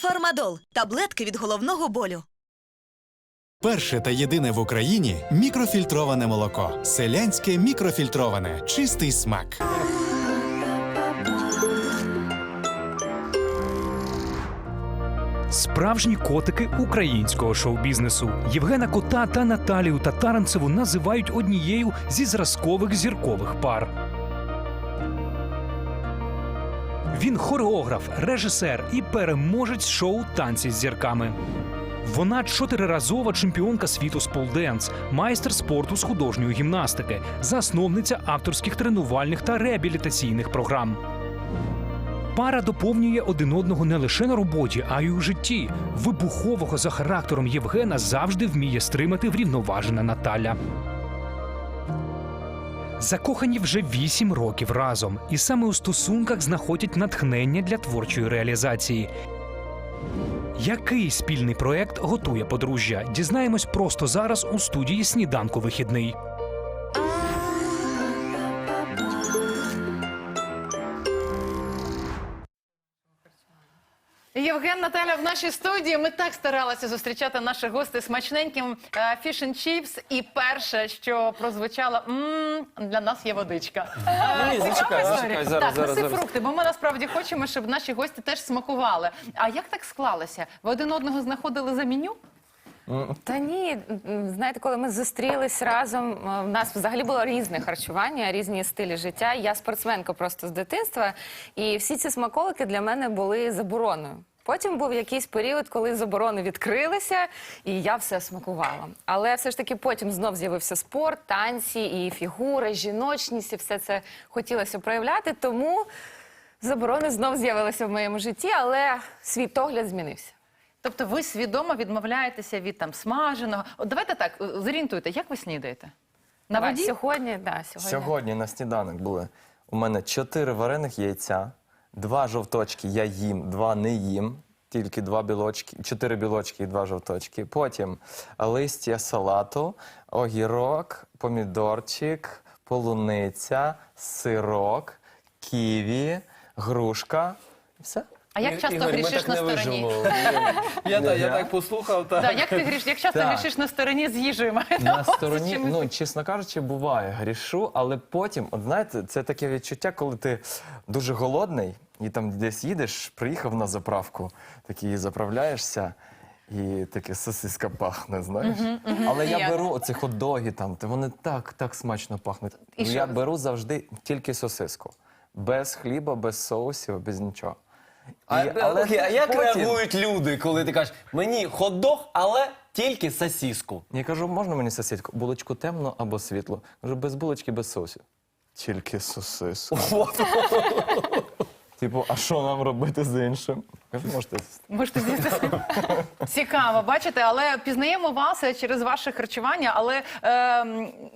Фармадол таблетки від головного болю. Перше та єдине в Україні мікрофільтроване молоко. Селянське мікрофільтроване. Чистий смак. Справжні котики українського шоу-бізнесу Євгена Кота та Наталію Татаранцеву називають однією зі зразкових зіркових пар. Він хореограф, режисер і переможець шоу Танці з зірками. Вона чотириразова чемпіонка світу з полденс, майстер спорту з художньої гімнастики, засновниця авторських тренувальних та реабілітаційних програм. Пара доповнює один одного не лише на роботі, а й у житті. Вибухового за характером Євгена завжди вміє стримати врівноважена Наталя. Закохані вже вісім років разом, і саме у стосунках знаходять натхнення для творчої реалізації. Який спільний проект готує подружжя? Дізнаємось просто зараз у студії Сніданку вихідний. Євген Наталя в нашій студії. Ми так старалися зустрічати наших гостей смачненьким фішн чіпс. І перше, що прозвучало, «М, для нас є водичка. Е, ні, цікава зачекай, історія. зараз, так, зараз, неси зараз. фрукти, бо ми насправді хочемо, щоб наші гості теж смакували. А як так склалося? Ви один одного знаходили за меню? Та ні, знаєте, коли ми зустрілись разом, в нас взагалі було різне харчування, різні стилі життя. Я спортсменка просто з дитинства, і всі ці смаколики для мене були забороною. Потім був якийсь період, коли заборони відкрилися, і я все смакувала. Але все ж таки потім знов з'явився спорт, танці, і фігура, і жіночність, і все це хотілося проявляти. Тому заборони знов з'явилися в моєму житті, але світогляд змінився. Тобто ви свідомо відмовляєтеся від там смаженого. От давайте так, е, зорієнтуйте, як ви снідаєте? На воді? Сьогодні, да, сьогодні. Сьогодні на сніданок були у мене чотири варених яйця, два жовточки я їм, два не їм. Тільки два білочки, чотири білочки і два жовточки. Потім листя салату, огірок, помідорчик, полуниця, сирок, ківі, грушка. І Все. А як часто Ігор, ми грішиш так на не стороні? виживемо. Я, я так послухав. Та. Да, як ти гріш, як часто Так. грішиш на стороні з їжею? Маю На увазі, стороні, ну чесно кажучи, буває грішу, але потім, от знаєте, це таке відчуття, коли ти дуже голодний і там десь їдеш, приїхав на заправку, такий заправляєшся. І таке сосиска пахне, знаєш. Але я Як? беру оці хот-доги там, то вони так, так смачно пахнуть. І Ну, що? я беру завжди тільки сосиску. Без хліба, без соусів, без нічого. А, І- окей, а як потім- реагують люди, коли ти кажеш, мені хот-дог, але тільки сосіску? Я кажу, можна мені сосиску? Булочку темно або світло? Кажу, без булочки, без соусів. Тільки сосиску. Типу, а що нам робити з іншим? Можете. з'їсти». Можете з'їсти. Цікаво, бачите, але пізнаємо вас е, через ваше харчування, але е,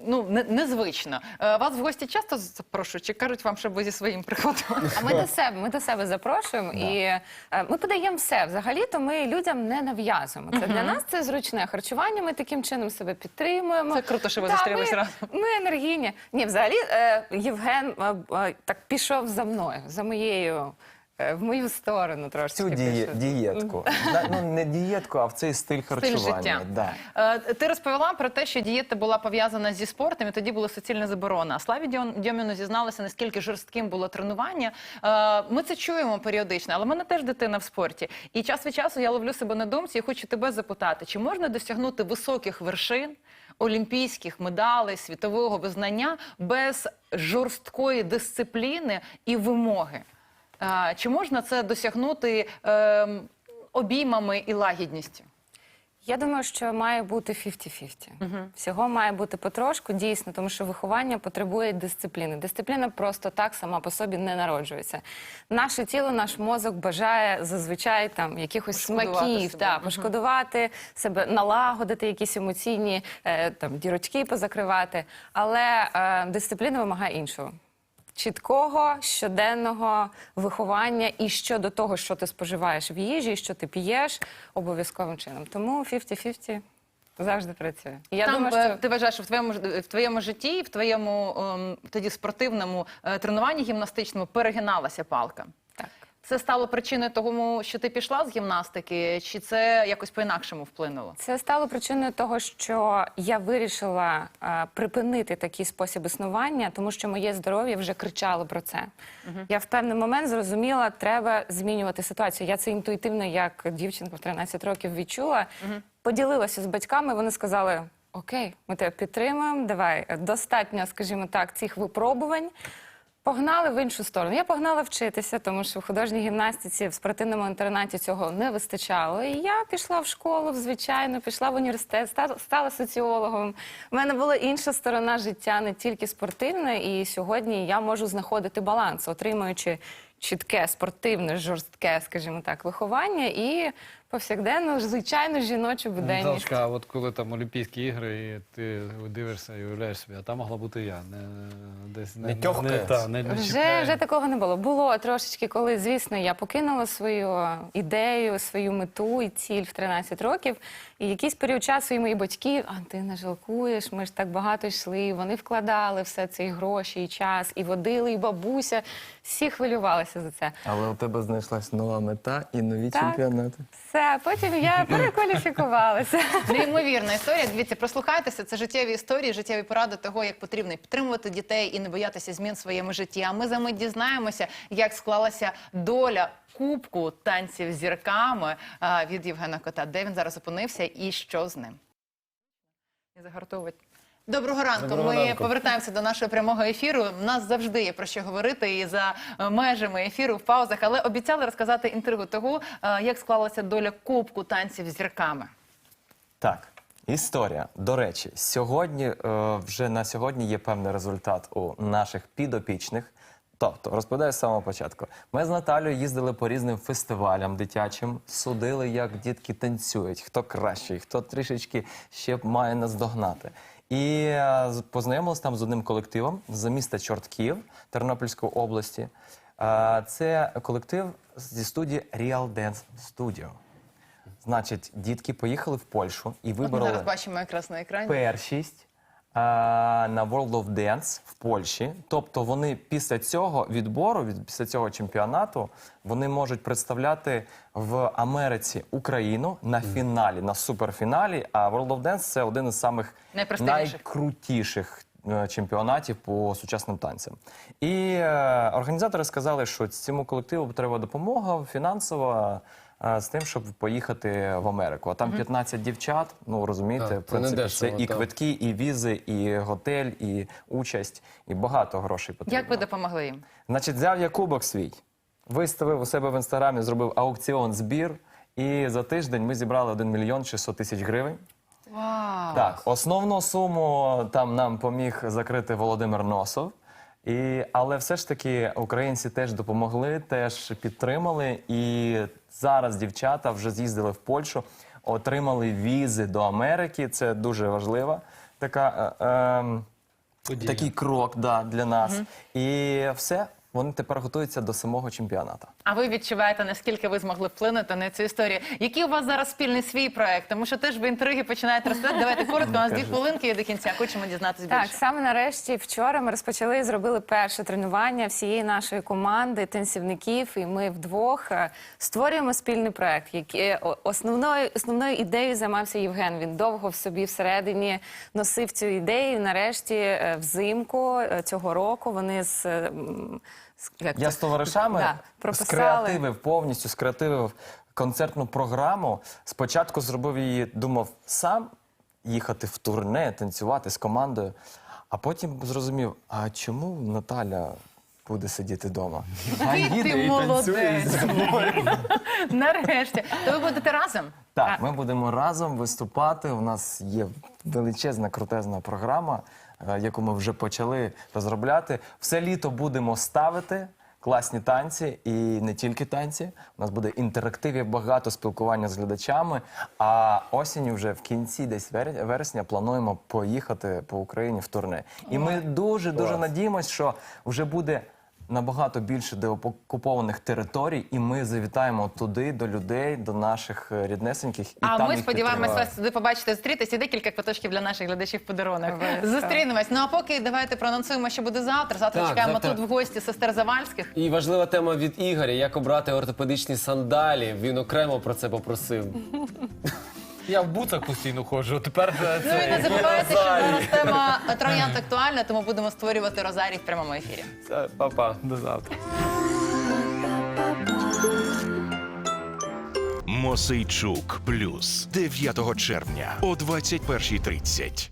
ну не- незвично. Е, вас в гості часто запрошують, чи кажуть вам, щоб ви зі своїм приходили? А ми до себе, ми до себе запрошуємо і е, ми подаємо все. Взагалі, то ми людям не нав'язуємо. Це для нас це зручне харчування. Ми таким чином себе підтримуємо. Це круто, що ви Та, зустрілись ми, разом. Ми енергійні. Ні, взагалі е, Євген е, е, так пішов за мною, за моєю. Е, В мою сторону трошки Цю діє, дієтку. Ну, не дієтку, а в цей стиль харчування. життя. Да. Е, Ти розповіла про те, що дієта була пов'язана зі спортом, і тоді була суцільна заборона. А Славі Дьон- Дьоміну зізналася, наскільки жорстким було тренування. Е, Ми це чуємо періодично, але в мене теж дитина в спорті. І час від часу я ловлю себе на думці і хочу тебе запитати, чи можна досягнути високих вершин? Олімпійських медалей, світового визнання без жорсткої дисципліни і вимоги. Чи можна це досягнути ем, обіймами і лагідністю? Я думаю, що має бути 50-50. Всього має бути потрошку, дійсно, тому що виховання потребує дисципліни. Дисципліна просто так сама по собі не народжується. Наше тіло, наш мозок бажає зазвичай там якихось Пошкодувати смаків, себе. та, пошкодувати себе, налагодити якісь емоційні е, там дірочки позакривати. Але е, дисципліна вимагає іншого. Чіткого щоденного виховання і щодо того, що ти споживаєш в їжі, що ти п'єш обов'язковим чином. Тому 50-50 завжди працює. І я Там, думаю, е, що ти вважаєш, що в твоєму ж- в твоєму житті, в твоєму ем, тоді спортивному е, тренуванні гімнастичному перегиналася палка. Це стало причиною того, що ти пішла з гімнастики, чи це якось по-інакшому вплинуло? Це стало причиною того, що я вирішила е, припинити такий спосіб існування, тому що моє здоров'я вже кричало про це. Я в певний момент зрозуміла, треба змінювати ситуацію. Я це інтуїтивно, як дівчинка в 13 років відчула. Поділилася з батьками. Вони сказали: Окей, ми тебе підтримуємо. Давай е, достатньо, скажімо так, цих випробувань. Погнали в іншу сторону. Я погнала вчитися, тому що в художній гімнастиці в спортивному інтернаті цього не вистачало. І я пішла в школу, звичайно, пішла в університет, стала соціологом. У мене була інша сторона життя, не тільки спортивна. І сьогодні я можу знаходити баланс, отримуючи чітке, спортивне, жорстке, скажімо так, виховання і повсякденну, звичайну жіночу буденність. Наталочка, а от коли там Олімпійські ігри, і ти дивишся і уявляєш собі, а там могла бути я. Не, десь Не тьохкає? та, не, не Вже, чіпляє. вже такого не було. Було трошечки, коли, звісно, я покинула свою ідею, свою мету і ціль в 13 років. І якийсь період часу і мої батьки, а ти не жалкуєш, ми ж так багато йшли. Вони вкладали все це і гроші, і час, і водили, і бабуся. Всі хвилювалися за це. Але у тебе знайшлась нова мета і нові Так. чемпіонати. Все, потім я перекваліфікувалася. Неймовірна історія. Дивіться, прослухайтеся. Це життєві історії, життєві поради того, як потрібно підтримувати дітей і не боятися змін в своєму житті. А ми за мить дізнаємося, як склалася доля кубку танців з зірками від Євгена Кота. Де він зараз опинився і що з ним? Загартовувати. Доброго ранку. Доброго Ми ранку. повертаємося до нашого прямого ефіру. У нас завжди є про що говорити і за е, межами ефіру в паузах, але обіцяли розказати інтригу того, е, як склалася доля кубку танців з зірками. Так, історія. До речі, сьогодні е, вже на сьогодні є певний результат у наших підопічних. Тобто, розповідаю з самого початку. Ми з Наталією їздили по різним фестивалям дитячим, судили, як дітки танцюють, хто кращий, хто трішечки ще має наздогнати. І е, познайомилися там з одним колективом з міста Чортків Тернопільської області. Е, Це колектив зі студії Real Dance Studio. Значить, дітки поїхали в Польщу і От ми вибороли зараз бачимо якраз на екрані. першість на World of Dance в Польщі. Тобто вони після цього відбору, від після цього чемпіонату, вони можуть представляти в Америці Україну на фіналі, на суперфіналі. А World of Dance це один із самих Найпрестижніших. найкрутіших е, чемпіонатів по сучасним танцям. І е, організатори сказали, що цьому колективу треба допомога фінансова. З тим, щоб поїхати в Америку. А там 15 дівчат, ну розумієте, Так, в це не принципі, це дешево, і так. квитки, і візи, і готель, і участь, і багато грошей потрібно. Як ви допомогли їм? Значить, взяв я кубок свій, виставив у себе в інстаграмі, зробив аукціон збір. І за тиждень ми зібрали 1 мільйон 600 тисяч гривень. Вау! Так, основну суму там нам поміг закрити Володимир Носов. І, але все ж таки українці теж допомогли, теж підтримали. І зараз дівчата вже з'їздили в Польщу, отримали візи до Америки. Це дуже важлива така. Е, е, Подія. Такий крок да, для нас. І все, вони тепер готуються до самого чемпіонату. А ви відчуваєте, наскільки ви змогли вплинути на цю історію? Який у вас зараз спільний свій проект? Тому що теж ви інтриги починаєте розповідати. Давайте коротко, у нас дві хвилинки є до кінця. Хочемо дізнатися Так, саме нарешті вчора ми розпочали і зробили перше тренування всієї нашої команди танцівників, і ми вдвох е, створюємо спільний проект. Який основною основною ідеєю займався Євген. Він довго в собі всередині носив цю ідею. І нарешті е, взимку е, цього року вони з. Як Я це? з товаришами Да, скреативив повністю, скреативив концертну програму. Спочатку зробив її, думав сам їхати в турне, танцювати з командою. А потім зрозумів, а чому Наталя буде сидіти вдома? А Який ти молодець! Нарешті. То ви будете разом? Так, ми будемо разом виступати. У нас є величезна крутезна програма, яку ми вже почали розробляти. Все літо будемо ставити. Класні танці і не тільки танці. У нас буде інтерактивів, багато спілкування з глядачами. А осінню вже в кінці, десь вересня, плануємо поїхати по Україні в турне. І ми дуже дуже надіємось, що вже буде набагато більше деокупованих територій, і ми завітаємо туди до людей, до наших е, ріднесеньких. І А там ми їх сподіваємось вас сюди побачити, зустрітися і декілька квиточків для наших глядачів подарунок. Зустрінемось. Ну а поки давайте проанонсуємо, що буде завтра. Завтра Так, чекаємо завтра- тут в гості сестер Завальських. І важлива тема від Ігоря: як обрати ортопедичні сандалі. Він окремо про це попросив. Я в буцах постійно ходжу. Тепер це Ну і не забувайте, що зараз тема троянд актуальна, тому будемо створювати розарій в прямому ефірі. Все, Па-па. до завтра. Мосейчук плюс 9 червня о 21.30.